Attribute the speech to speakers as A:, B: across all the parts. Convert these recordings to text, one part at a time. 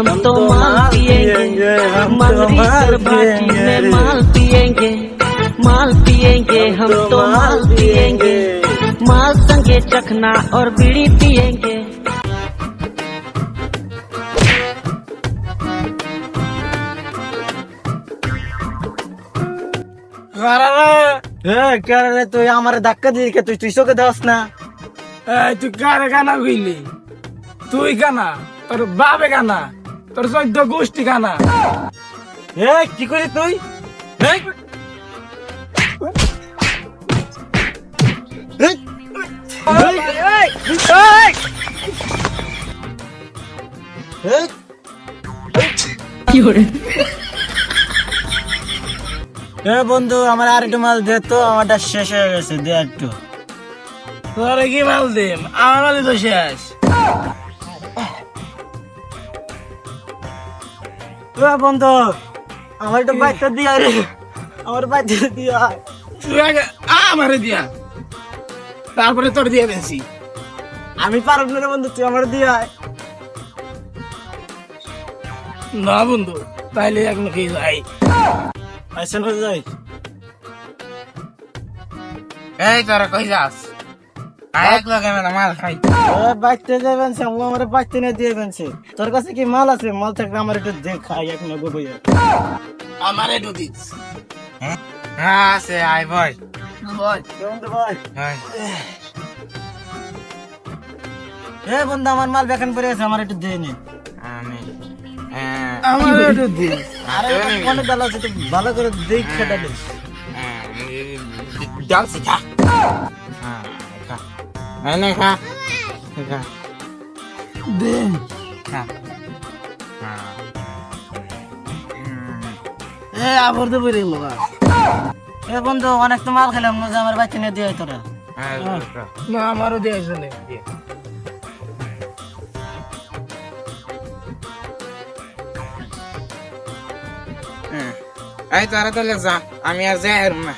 A: हम तो माल पिएंगे मंगरी सर भाटी में माल पिएंगे माल पिएंगे हम तो माल पिएंगे माल संगे चखना और बीड़ी पिएंगे
B: রে তুই আমার ধাক্কা দিয়ে কে তুই তুই চোখে দেওয়াস না
C: এই তুই কারে কানা কইলি তুই কানা তোর বাপে কানা তোর চোদ্দ গোষ্ঠী কানা
B: এ কি করি তুই? এই! এই! এই! এ বন্ধু আমার আর একটু মাল দে তো আমারটা শেষ হয়ে গেছে দে একটু।
C: তোরে কি মাল দিম? আমার মালি তো শেষ।
B: এ বন্ধু আমার একটু বাইকটা দিয়া রে। আমার বাইকটা দিয়া
C: আমারে দিয়া। তারপরে তোর দিয়ে বেশি
B: আমি পারব না রে বন্ধু তুই আমার দিয়া
C: না বন্ধু তাইলে এখন কি যাই
B: আইসা না যাই
C: এই তোরা কই যাস?
B: যাবেন সে আমার দিয়ে বেনছে তোর কাছে কি মাল আছে? মাল থাকলে আমার একটু দে খাই এক নগো বইয়া।
C: আমার একটু দিস।
D: হ্যাঁ? আছে আই
B: বন্ধু এ আমার মাল বেকান পড়ে আছে আমার একটু দে নে।
D: আমি হ্যাঁ,
C: আমার একটু
B: আরে ভালো আছে তুই ভালো করে দেখ খেটা দে।
D: হ্যাঁ, খা হ্যাঁ, খা এই খা খা।
C: দে
D: হ্যাঁ।
C: এ আবার তো বেরিয়ে গেল
B: এ বন্ধু অনেক তো মাল খেলাম না যে আমার বাইকতে নিয়ে দিয়ে তোরা।
D: হ্যাঁ, খা।
C: না আমারও দিয়ে চলে
D: হ্যাঁ। এই তোরা তাহলে যা আমি আর যাই না।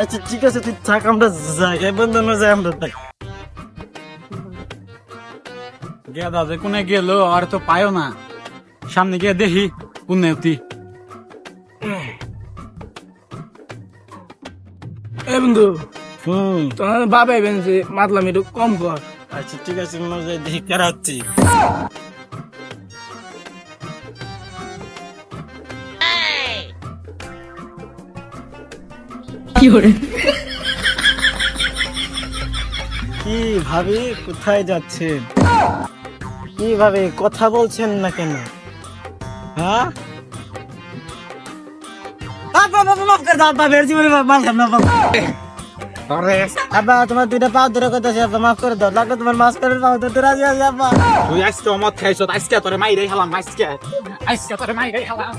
B: আচ্ছা ঠিক আছে তুই থাক আমরা যাই এই বন্ধু না যাই আমরা থাক
E: গিয়া দাদা কোনে গেল আর তো পায়ও না। সামনে গিয়ে দেখি কোনে অতি।
C: এ বন্ধু
B: হুম।
C: তোমার বাবা বেনছে মাতলাম একটু কম কর।
B: আচ্ছা ঠিক আছে আমরা যাই দেখি কারা কি ভাবি কোথায় যাচ্ছেন? কি ভাবে কথা বলছেন না কেন? হ্যাঁ? আব্বা মাফ তোমার দুইটা পাও ধরে কথা আব্বা মাফ করে দাও। লাগলে তোমার মাছ করে পাও ধরতে রাজি আছে আব্বা।
E: তুই আজকে অমত খাইছ আজকে তোরে মাইরাই হালাম আজকে। আজকে তোরে মাইরাই হালাম